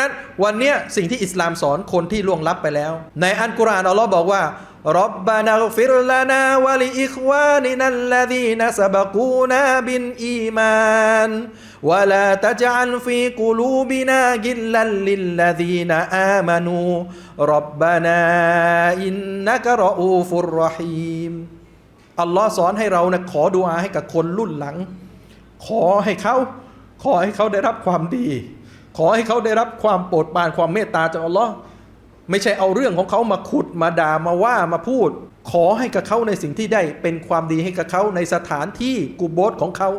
นั้นวันนี้สิ่งที่อิสลามสอนคนที่ล่วงลับไปแล้ว ในอันกุรอานอัลลอฮ์บอกว่ารับบานาฟิรลานาวะลิอิควานินัลลดีนัสบกูนาบินอีมานวะลาตจัลฟีกุลูบินากิลลัลลิลลดีนอามานูรับบานาอินนักรออูฟุรรหีมอัลลอฮ์สอนให้เรานะขอดุอาให้กับคนรุ่นหลัง ขอให้เขาขอให้เขาได้รับความดี ขอให้เขาได้รับความโปรดปรานความเมตตาจากอัลลอฮ์ไม่ใช่เอาเรื่องของเขามาขุดมาด่ามาว่ามาพูด ขอให้กับเขาในสิ่งที่ได้เป็นความดีให้กับเขาในสถานที่กูโบสของเขา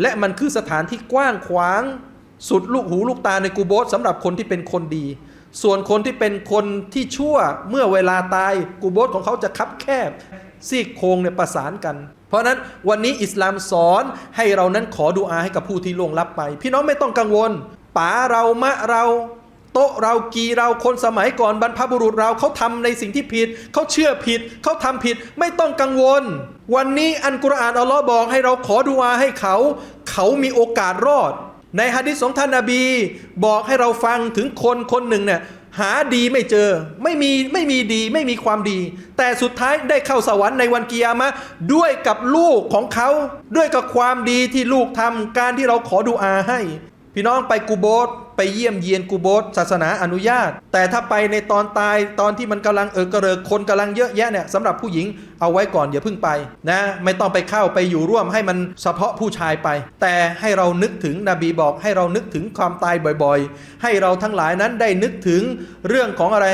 และมันคือสถานที่กว้างขวาง สุดลูกหูลูกตาในกูโบสสำหรับคนที่เป็นคนดี ส่วนคนที่เป็นคนที่ชั่วเมื่อเวลาตายกูโบสของเขาจะคับแคบซี่โครงเนี่ยประสานกัน เพราะนั้นวันนี้อิสลามสอนให้เรานั้นขอดุอาให้กับผู้ที่ล่วงลับไป พี่น้องไม่ต้องกังวล ป๋าเรามะเรา โต๊ะเรากีเราคนสมัยก่อนบรรพบุรุษเราเขาทำในสิ่งที่ผิดเขาเชื่อผิดเขาทำผิดไม่ต้องกังวล วันนี้อันกุรอานอัลลอฮ์บอกให้เราขอดุอาให้เขา เขามีโอกาสรอด ในฮะดิษของท่านนาบี บอกให้เราฟังถึงคนคนหนึ่งเนี่ยหาดีไม่เจอไม่มีไม่มีดีไม่มีความดี แต่สุดท้ายได้เข้าสวรรค์ในวันกิยามะด้วยกับลูกของเขา ด้วยกับความดีที่ลูกทำการที่เราขอดุอาให้ พี่น้องไปกูโบสไปเยี่ยมเยียนกูโบสศาสนาอนุญาต แต่ถ้าไปในตอนตายตอนที่มันกำลังเออกระเริกคนกำลังเยอะแยะเนี่ยสำหรับผู้หญิงเอาไว้ก่อนอย่าเพิ่งไปนะไม่ต้องไปเข้าไปอยู่ร่วมให้มันเฉพาะผู้ชายไป แต่ให้เรานึกถึงนบีบอกให้เรานึกถึงความตายบ่อยๆ ให้เราทั้งหลายนั้นได้นึกถึงเรื่องของอะไร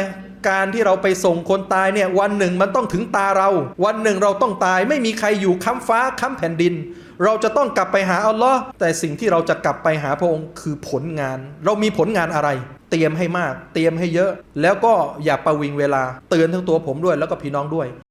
การที่เราไปส่งคนตายเนี่ยวันหนึ่งมันต้องถึงตาเรา วันหนึ่งเราต้องตายไม่มีใครอยู่ค้ำฟ้าค้ำแผ่นดิน เราจะต้องกลับไปหาอัลลอฮ์แต่สิ่งที่เราจะกลับไปหาพระองค์คือผลงาน เรามีผลงานอะไร เตรียมให้มาก เตรียมให้เยอะ แล้วก็อย่าประวิงเวลา เตือนทั้งตัวผมด้วยแล้วก็พี่น้องด้วย